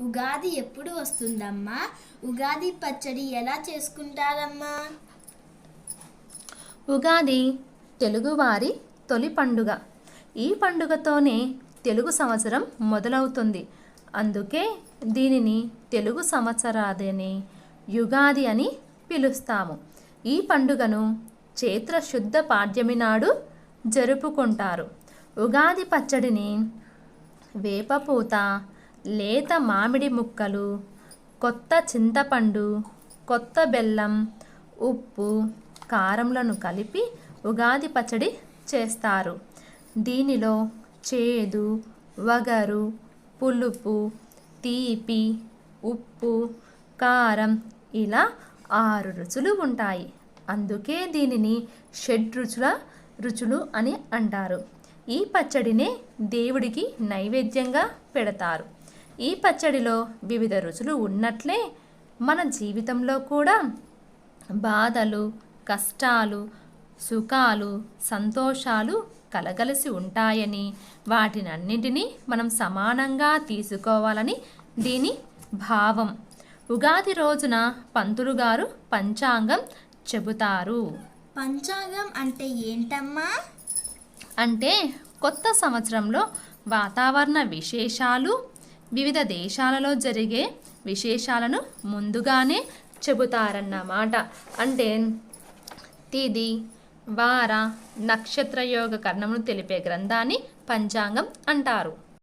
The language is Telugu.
ఉగాది ఎప్పుడు వస్తుందమ్మా? ఉగాది పచ్చడి ఎలా చేసుకుంటారమ్మా? ఉగాది తెలుగువారి తొలి పండుగ. ఈ పండుగతోనే తెలుగు సంవత్సరం మొదలవుతుంది. అందుకే దీనిని తెలుగు సంవత్సరాదని యుగాది అని పిలుస్తాము. ఈ పండుగను చైత్ర శుద్ధ పాడ్యమి నాడు జరుపుకుంటారు. ఉగాది పచ్చడిని వేపపూత లేత మామిడి ముక్కలు కొత్త చింతపండు కొత్త బెల్లం ఉప్పు కారంలను కలిపి ఉగాది పచ్చడి చేస్తారు. దీనిలో చేదు వగరు పులుపు తీపి ఉప్పు కారం ఇలా ఆరు రుచులు ఉంటాయి. అందుకే దీనిని షడ్రుచుల రుచులు అని అంటారు. ఈ పచ్చడినే దేవుడికి నైవేద్యంగా పెడతారు. ఈ పచ్చడిలో వివిధ రుచులు ఉన్నట్లే మన జీవితంలో కూడా బాధలు కష్టాలు సుఖాలు సంతోషాలు కలగలిసి ఉంటాయని వాటినన్నింటినీ మనం సమానంగా తీసుకోవాలని దీని భావం. ఉగాది రోజున పంతులు గారు పంచాంగం చెబుతారు. పంచాంగం అంటే ఏంటమ్మా? అంటే కొత్త సంవత్సరంలో వాతావరణ విశేషాలు వివిధ దేశాలలో జరిగే విశేషాలను ముందుగానే చెబుతారన్నమాట. అంటే తిది వార నక్షత్ర యోగ కర్ణమును తెలిపే గ్రంథాన్ని పంచాంగం అంటారు.